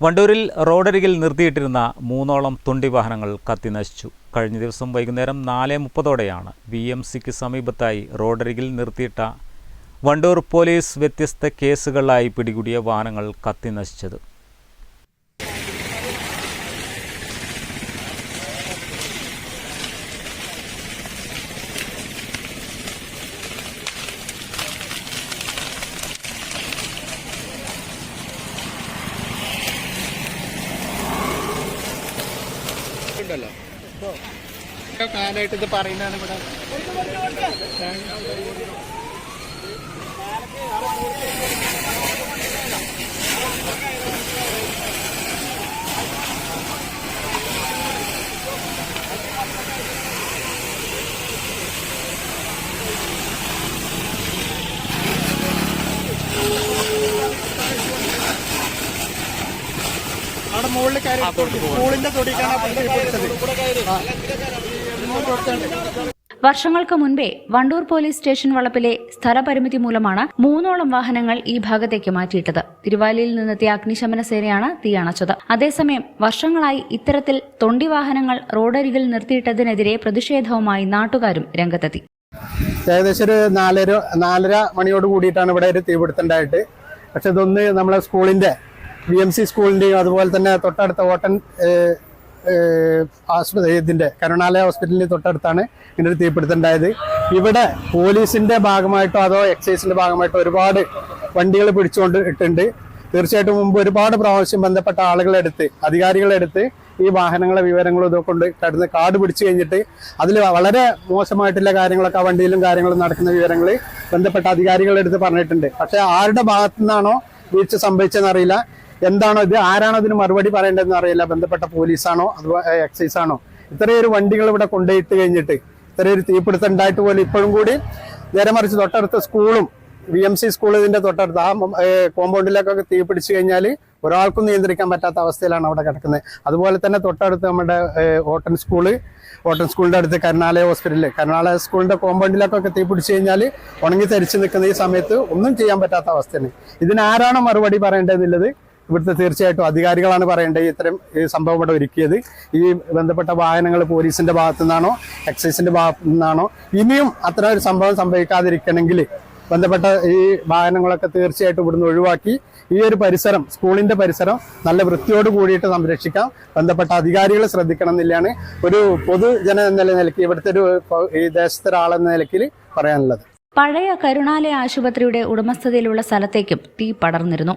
വണ്ടൂരിൽ റോഡരികിൽ നിർത്തിയിട്ടിരുന്ന മൂന്നോളം തുണ്ടി വാഹനങ്ങൾ കത്തിനശിച്ചു കഴിഞ്ഞ ദിവസം വൈകുന്നേരം നാല് മുപ്പതോടെയാണ് വി എം സിക്ക് സമീപത്തായി റോഡരികിൽ നിർത്തിയിട്ട വണ്ടൂർ പോലീസ് വ്യത്യസ്ത കേസുകളായി പിടികൂടിയ വാഹനങ്ങൾ കത്തിനശിച്ചത് ഉണ്ടല്ലോ. കാലായിട്ട് ഇത് പറയുന്നതാണ് ഇവിടെ അവിടെ മുകളിൽ കയറി സ്കൂളിന്റെ തൊടിക്കാണ് വർഷങ്ങൾക്ക് മുൻപേ വണ്ടൂർ പോലീസ് സ്റ്റേഷൻ വളപ്പിലെ സ്ഥലപരിമിതി മൂലമാണ് മൂന്നോളം വാഹനങ്ങൾ ഈ ഭാഗത്തേക്ക് മാറ്റിയിട്ടത്. തിരുവാലിയിൽ നിന്നെത്തിയ അഗ്നിശമന സേനയാണ് തീ അണച്ചത്. അതേസമയം വർഷങ്ങളായി ഇത്തരത്തിൽ തൊണ്ടി വാഹനങ്ങൾ റോഡരികിൽ നിർത്തിയിട്ടതിനെതിരെ പ്രതിഷേധവുമായി നാട്ടുകാരും രംഗത്തെത്തി. ഏകദേശം ഒരു നാലര നാലര മണിയോട് കൂടിയിട്ടാണ് ഇവിടെ ഒരു തീപിടുത്തുണ്ടായിട്ട് പക്ഷെ ഇതൊന്ന് നമ്മളെ സ്കൂളിന്റെ ബി എം സി സ്കൂളിന്റെയും അതുപോലെ തന്നെ തൊട്ടടുത്ത ഓട്ടൻ ആശുപത്രി ഇതിന്റെ കരുണാലയ ഹോസ്പിറ്റലിന്റെ തൊട്ടടുത്താണ് ഇതിന്റെ ഒരു തീപിടുത്തുണ്ടായത് ഇവിടെ പോലീസിന്റെ ഭാഗമായിട്ടോ അതോ എക്സൈസിന്റെ ഭാഗമായിട്ടോ ഒരുപാട് വണ്ടികൾ പിടിച്ചുകൊണ്ട് ഇട്ടുണ്ട് തീർച്ചയായിട്ടും മുമ്പ് ഒരുപാട് പ്രാവശ്യം ബന്ധപ്പെട്ട ആളുകളെടുത്ത് അധികാരികളെടുത്ത് ഈ വാഹനങ്ങളെ വിവരങ്ങളും ഇതൊക്കെ കൊണ്ട് കടന്ന് കാർഡ് പിടിച്ചു കഴിഞ്ഞിട്ട് അതിൽ വളരെ മോശമായിട്ടുള്ള കാര്യങ്ങളൊക്കെ വണ്ടിയിലും കാര്യങ്ങളും നടക്കുന്ന വിവരങ്ങൾ ബന്ധപ്പെട്ട അധികാരികളെടുത്ത് പറഞ്ഞിട്ടുണ്ട്. പക്ഷേ ആരുടെ ഭാഗത്തു നിന്നാണോ വീഴ്ച സംഭവിച്ചതെന്ന് അറിയില്ല. എന്താണോ ഇത്? ആരാണോ ഇതിന് മറുപടി പറയേണ്ടതെന്ന് അറിയില്ല. ബന്ധപ്പെട്ട പോലീസാണോ അഥവാ എക്സൈസ് ആണോ ഇത്രയൊരു വണ്ടികൾ ഇവിടെ കൊണ്ടുപോയിട്ട് കഴിഞ്ഞിട്ട് ഇത്രയൊരു തീപിടുത്തം ഉണ്ടായിട്ട് പോലും ഇപ്പോഴും കൂടി നേരെ മറിച്ച് തൊട്ടടുത്ത സ്കൂളും വി എം സി സ്കൂൾ ഇതിന്റെ തൊട്ടടുത്ത് ആ കോമ്പൗണ്ടിലേക്കൊക്കെ തീ പിടിച്ചു കഴിഞ്ഞാൽ ഒരാൾക്കും നിയന്ത്രിക്കാൻ പറ്റാത്ത അവസ്ഥയിലാണ് അവിടെ കിടക്കുന്നത്. അതുപോലെ തന്നെ തൊട്ടടുത്ത് നമ്മുടെ ഓട്ടൻ സ്കൂൾ ഓട്ടൻ സ്കൂളിന്റെ അടുത്ത് കരുണാലയ ഹോസ്പിറ്റലിൽ കരുണാലയ സ്കൂളിന്റെ കോമ്പൗണ്ടിലേക്കൊക്കെ തീ പിടിച്ചു കഴിഞ്ഞാൽ ഉണങ്ങി തരിച്ചു നിൽക്കുന്ന ഈ സമയത്ത് ഒന്നും ചെയ്യാൻ പറ്റാത്ത അവസ്ഥയാണ്. ഇതിനാരാണോ മറുപടി പറയേണ്ടതെന്നുള്ളത് ഇവിടുത്തെ തീർച്ചയായിട്ടും അധികാരികളാണ് പറയേണ്ടത് ഇത്തരം ഈ സംഭവം ഇവിടെ ഒരുക്കിയത്. ഈ ബന്ധപ്പെട്ട വാഹനങ്ങൾ പോലീസിന്റെ ഭാഗത്തു നിന്നാണോ എക്സൈസിന്റെ ഭാഗത്തു നിന്നാണോ ഇനിയും അത്ര ഒരു സംഭവം സംഭവിക്കാതിരിക്കണമെങ്കിൽ ബന്ധപ്പെട്ട ഈ വാഹനങ്ങളൊക്കെ തീർച്ചയായിട്ടും ഇവിടുന്ന് ഒഴിവാക്കി ഈ ഒരു പരിസരം സ്കൂളിന്റെ പരിസരം നല്ല വൃത്തിയോട് കൂടിയിട്ട് സംരക്ഷിക്കാം. ബന്ധപ്പെട്ട അധികാരികൾ ശ്രദ്ധിക്കണം എന്നില്ലാണ് ഒരു പൊതുജന എന്ന നിലയ്ക്ക് ഇവിടുത്തെ ഒരു ഈ ദേശത്തെ ഒരാളെന്ന നിലയ്ക്ക് പറയാനുള്ളത്. പഴയ കരുണാലയ ആശുപത്രിയുടെ ഉടമസ്ഥതയിലുള്ള സ്ഥലത്തേക്കും തീ പടർന്നിരുന്നു.